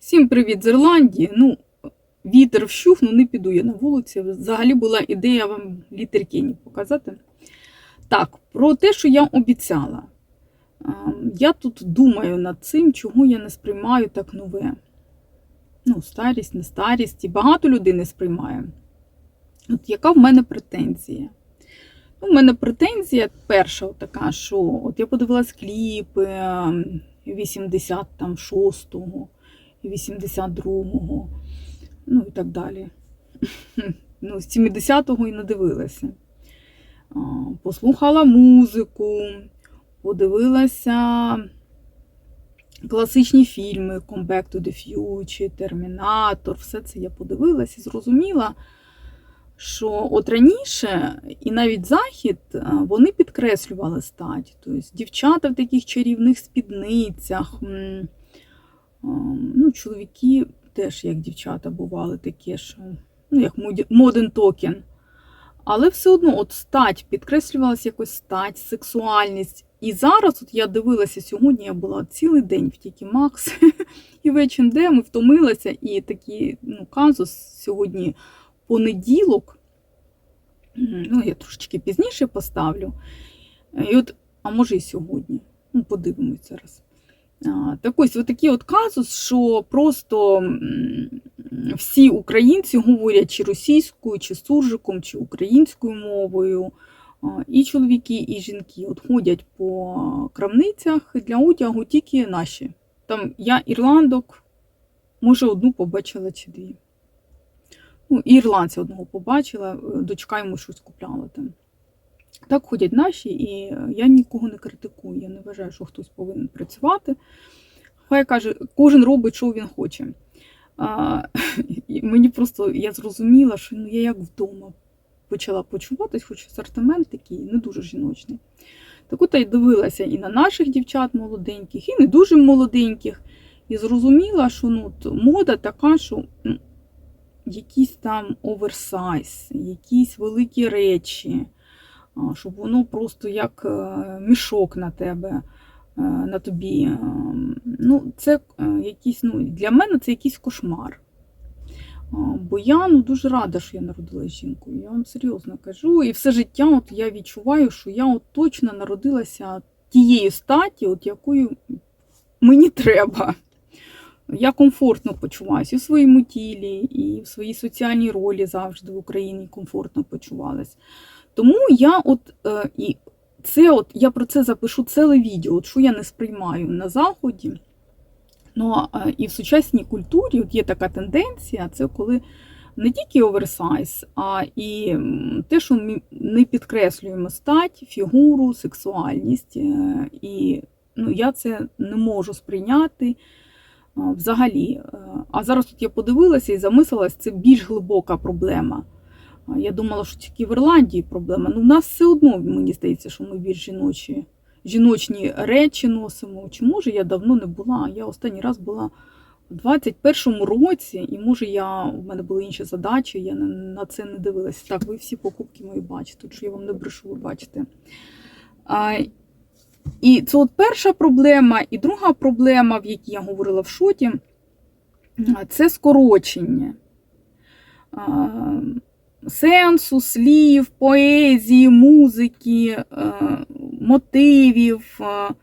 Всім привіт з Ірландії. Ну, Вітер вщух, ну не піду я на вулиці. Взагалі була ідея вам літеркені показати. Так, про те, що я обіцяла. Ем, я тут думаю над цим, чому я не сприймаю так нове. Ну, старість, не старість. І багато людей не сприймає. От яка в мене претензія? Ну, У мене претензія перша така, що от я подивилась кліпи ем, 86-го і 82-го, ну і так далі. Ну, З 70-го і надивилася. Послухала музику, подивилася класичні фільми Come Back to the Future, Термінатор, все це я подивилася і зрозуміла. Що от раніше, і навіть захід, вони підкреслювали стать. Тобто дівчата в таких чарівних спідницях, ну, чоловіки теж як дівчата бували такі, що, ну, як моден токен. Але все одно от стать підкреслювалася якось стать, сексуальність. І зараз от я дивилася сьогодні, я була цілий день в Тікі Макс і в H&M, і втомилася, і такий ну, казус сьогодні понеділок. Ну, я трошечки пізніше поставлю. І от, а може і сьогодні. Ну, подивимось зараз. Так ось, такий от казус, що просто всі українці говорять чи російською, чи суржиком, чи українською мовою. І чоловіки, і жінки от ходять по крамницях для одягу тільки наші. Там я ірландок, може, одну побачила чи дві. Ну, ірландця одного побачила, е, дочка йому щось купляла там. Так ходять наші, і я нікого не критикую. Я не вважаю, що хтось повинен працювати. Хай каже, кожен робить, що він хоче. А, мені просто я зрозуміла, що ну, я як вдома почала почуватись, хоч асортимент такий не дуже жіночний. Так от я дивилася і на наших дівчат молоденьких, і не дуже молоденьких. І зрозуміла, що ну, мода така, що ну, якийсь там оверсайз, якісь великі речі, щоб воно просто як е, мішок на тебе, е, на тобі. е, Ну, це якийсь, ну, для мене це якийсь кошмар. Бо я ну, дуже рада, що я народилася жінкою. Я вам серйозно кажу. І все життя от я відчуваю, що я от точно народилася тією статі, от якою мені треба. Я комфортно почуваюся і в своєму тілі, і в своїй соціальній ролі завжди в Україні комфортно почувалась. Тому я от е, і це от я про це запишу ціле відео, от що я не сприймаю на заході. Ну а і в сучасній культурі от є така тенденція, це коли не тільки оверсайз, а і те, що ми не підкреслюємо стать, фігуру, сексуальність. Е, І ну, я це не можу сприйняти взагалі. Е, А зараз тут я подивилася і замислилась, це більш глибока проблема. Я думала, що тільки в Ірландії проблема. Ну, в нас все одно, мені здається, що ми більш жіночі, жіночні речі носимо. Чи може я давно не була? Я останній раз була у 21-му році, і може я, у мене були інші задачі, я на це не дивилася. Так, ви всі покупки мої бачите, що я вам не брешу, ви бачите. А, і це от перша проблема, і друга проблема, в якій я говорила в шоті, це скорочення. Сенсу, слів, поезії, музики, е, мотивів. Е,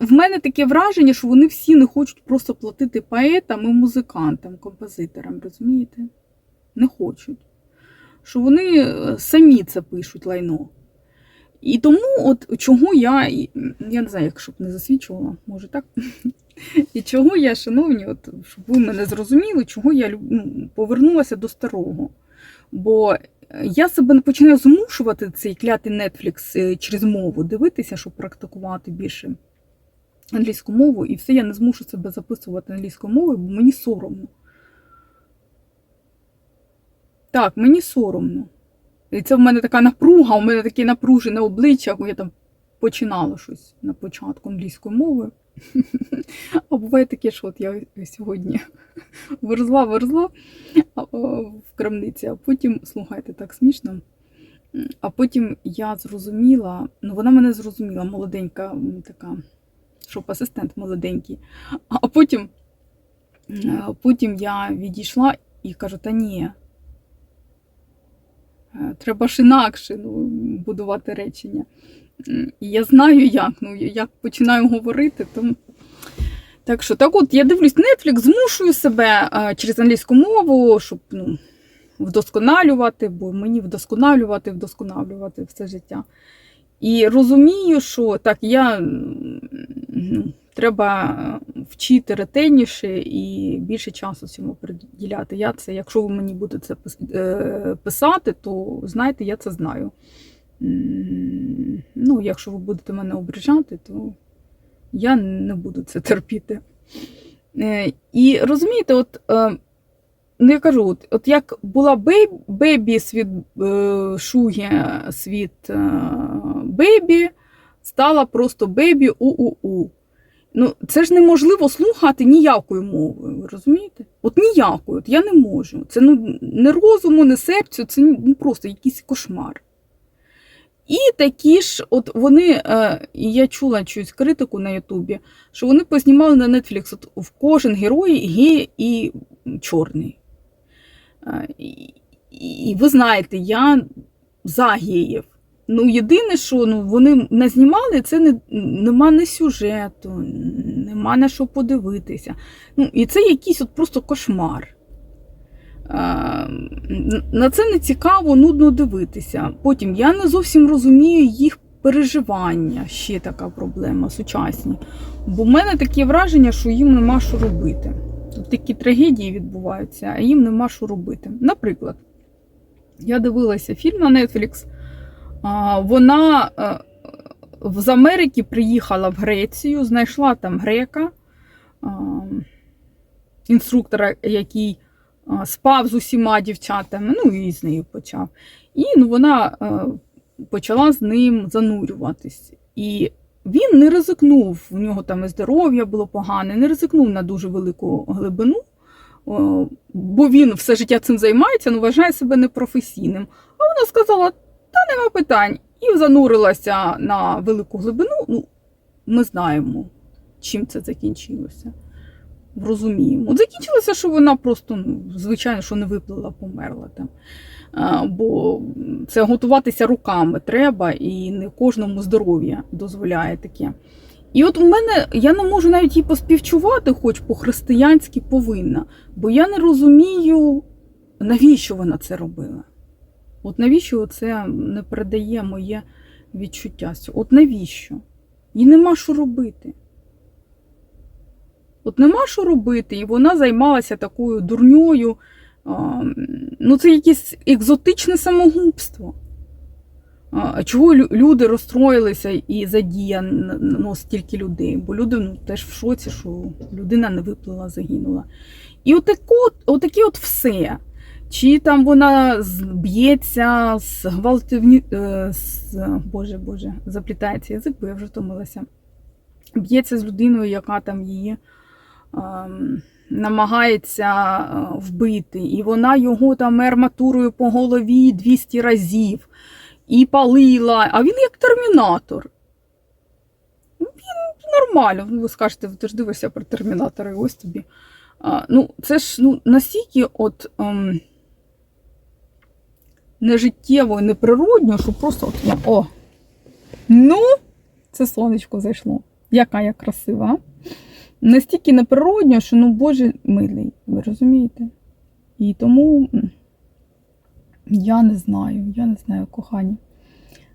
В мене таке враження, що вони всі не хочуть просто платити поетам і музикантам, композиторам, розумієте? Не хочуть. Що вони е, самі це пишуть лайно. І тому, от чого я, я не знаю, як щоб не засвідчувала, може так. І чого я, шановні, от, щоб ви мене зрозуміли, чого я ну, повернулася до старого. Бо е, я себе починаю змушувати цей клятий Netflix е, через мову дивитися, щоб практикувати більше англійську мову, і все я не змушу себе записувати англійською мовою, бо мені соромно. Так, мені соромно. І це в мене така напруга, у мене таке напружене обличчя, бо я там починала щось на початку англійською мовою. А буває таке, що от я сьогодні верзла, верзла в крамниці, а потім, слухайте, так смішно. А потім я зрозуміла, ну вона мене зрозуміла, молоденька така, щоб асистент молоденький. А потім Потім я відійшла і кажу: та ні. Е, Треба ж інакше ну, будувати речення. І я знаю, як. Ну, як починаю говорити, то. Так що, так от, я дивлюсь Netflix, змушую себе е, через англійську мову, щоб ну, вдосконалювати, бо мені вдосконалювати, вдосконалювати все життя. І розумію, що так, я ну, треба вчити ретельніше і більше часу цьому приділяти. Я це, якщо ви мені будете це е, писати, то знаєте, я це знаю. Ну, якщо ви будете мене ображати, то я не буду це терпіти. Е, І розумієте, от, е, ну я кажу, от, от як була бебі світ Шугі, світ бебі, стала просто бебі у-у-у. Ну, це ж неможливо слухати ніякою мовою, ви розумієте? От ніякою, от я не можу. Це ну, не розуму, не серцю, це ну, просто якийсь кошмар. І такі ж, от вони, е, я чула чусь критику на Ютубі, що вони познімали на Netflix, от в кожен герой гей і чорний. Е, І, і ви знаєте, я за геїв. Ну, єдине, що ну, вони не знімали, це не, нема не сюжету, нема на що подивитися. Ну, і це якийсь от просто кошмар. На це не цікаво, нудно дивитися. Потім я не зовсім розумію їх переживання. Ще така проблема сучасні. Бо в мене таке враження, що їм нема що робити. Тут такі трагедії відбуваються, а їм нема що робити. Наприклад, я дивилася фільм на Netflix. Вона е, з Америки приїхала в Грецію, знайшла там грека, інструктора, який спав з усіма дівчатами, ну і з нею почав. І ну, вона е, почала з ним занурюватись. І він не ризикнув, у нього там і здоров'я було погане, не ризикнув на дуже велику глибину, бо він все життя цим займається, але вважає себе непрофесійним. А вона сказала: нема питань. І занурилася на велику глибину. Ну, ми знаємо, чим це закінчилося. Розуміємо. От закінчилося, що вона просто, ну, звичайно, що не виплила, померла там. А, бо це готуватися руками треба, і не кожному здоров'я дозволяє таке. І от у мене я не можу навіть їй поспівчувати, хоч по-християнськи повинна, бо я не розумію, навіщо вона це робила. От навіщо це не передає моє відчуття? От навіщо? Їй нема що робити. От нема що робити, і вона займалася такою дурньою. Ну, це якесь екзотичне самогубство. Чого люди розстроїлися і задіяно ну, стільки людей? Бо люди ну, теж в шоці, що людина не виплила, загинула. І отако, отаке от все. Чи там вона б'ється з гвалтівні. е, З, Боже, Боже, заплітається язик, бо я вже втомилася. Б'ється з людиною, яка там її ем, намагається е, вбити. І вона його там арматурою по голові 200 разів і палила, а він як термінатор. Ну, Він нормально. Ну, Ви скажете, ти ж дивишся про термінатора, і ось тобі. А, ну, це ж ну, настільки от, ем, нежиттєво і неприродньо, що просто от я. О! Ну, це сонечко зайшло. Яка я красива. Настільки неприродньо, що ну Боже милий, ви розумієте? І тому я не знаю, я не знаю, кохані.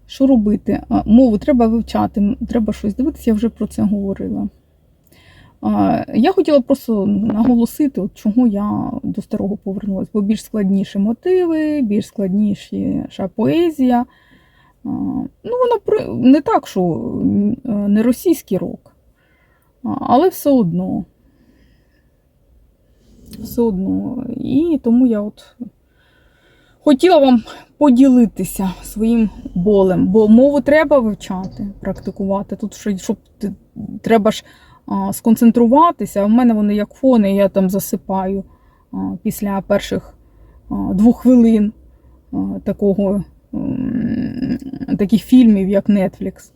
Що робити? Мову треба вивчати, треба щось дивитися, я вже про це говорила. Я хотіла просто наголосити, от чого я до старого повернулася, бо більш складніші мотиви, більш складніша поезія. Ну, вона не так, що е, не російський рок, але все одно. Все одно. І тому я от хотіла вам поділитися своїм болем, бо мову треба вивчати, практикувати. Тут ще, щоб треба ж сконцентруватися, в мене вони як фони, я там засипаю після перших двох хвилин такого, таких фільмів, як Netflix.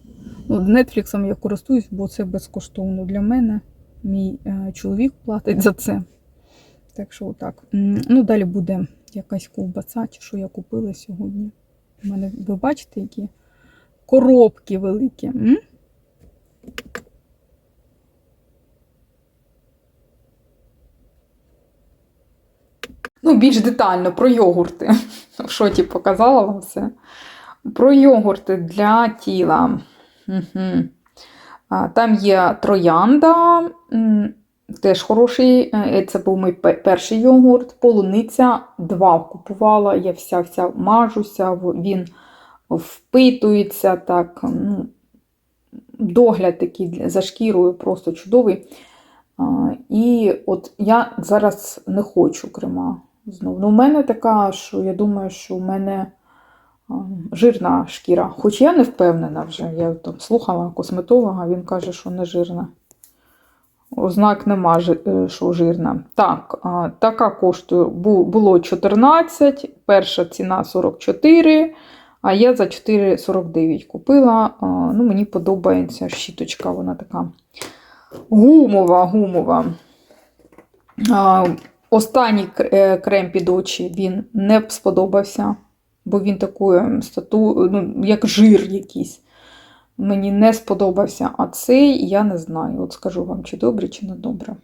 Ну, Netflix я користуюсь, бо це безкоштовно для мене. Мій е, чоловік платить за це. Так що отак. Ну, далі буде якась ковбаса, чи що я купила сьогодні. У мене, ви бачите, які коробки великі. М? Ну, більш детально про йогурти. В шоті показала вам все. Про йогурти для тіла. Угу. Там є троянда, теж хороший. е, Це був мій перший йогурт. Полуниця два купувала. Я вся вся мажуся, він впитується так. Ну, догляд такий за шкірою просто чудовий. І от я зараз не хочу крема знову. Ну, у мене така, що я думаю, що у мене жирна шкіра. Хоч я не впевнена вже. Я там слухала косметолога, він каже, що не жирна. Ознак нема, е, що жирна. Так, така коштує було 14, перша ціна 44, а я за 4,49 купила. Ну, мені подобається щіточка, вона така гумова, гумова. Останній е, крем під очі він не сподобався, бо він такою стату, ну, як жир якийсь. Мені не сподобався. А цей я не знаю. От скажу вам, чи добре, чи не добре.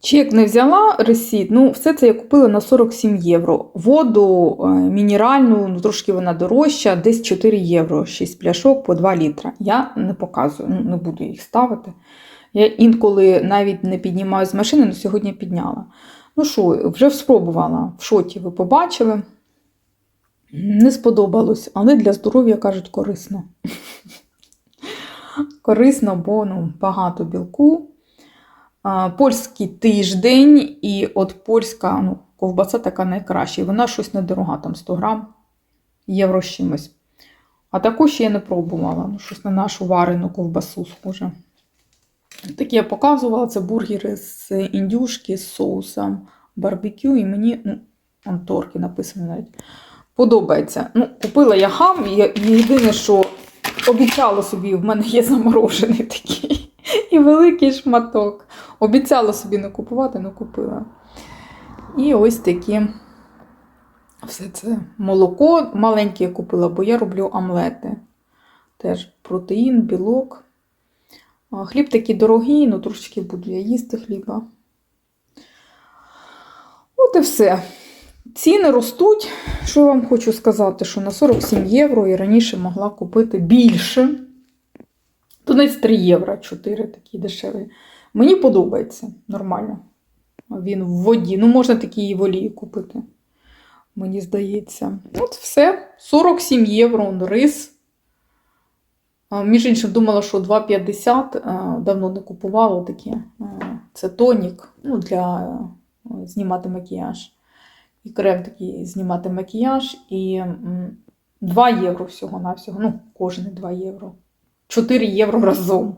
Чек не взяла ресіт. Ну, все це я купила на 47 євро. Воду е, мінеральну, ну, трошки вона дорожча, десь 4 євро, 6 пляшок по 2 літра. Я не показую, ну, не буду їх ставити. Я інколи навіть не піднімаю з машини, але сьогодні підняла. Ну що, вже спробувала. В шоті ви побачили. Не сподобалось, але для здоров'я кажуть корисно. Корисно, бо ну, багато білку. Польський тиждень, і от польська ну, ковбаса така найкраща. Вона щось недорога, там 100 грам євро з чимось. А таку ще я не пробувала. Ну, щось на нашу варену ковбасу схоже. Такі я показувала, це бургери з індюшки з соусом барбекю, і мені, ну, анторки написано навіть, подобається. Ну, купила я хам, і єдине, що обіцяла собі, в мене є заморожений такий і великий шматок. Обіцяла собі не купувати, не купила. І ось такі все це молоко маленьке купила, бо я роблю омлети. Теж протеїн, білок. Хліб такий дорогий, ну трошечки буду я їсти хліба. От і все. Ціни ростуть. Що я вам хочу сказати, що на 47 євро і раніше могла купити більше. Тунець 3 євро, 4 такі дешеві. Мені подобається нормально. Він в воді. Ну, можна такі і в олії купити. Мені здається. От все. 47 євро рис. Між іншим, думала, що 2,50 давно не купувала такі. Це тонік ну, для е, знімати макіяж. І крем такий знімати макіяж. І 2 євро всього-навсього. Ну, кожен 2 євро. 4 євро разом.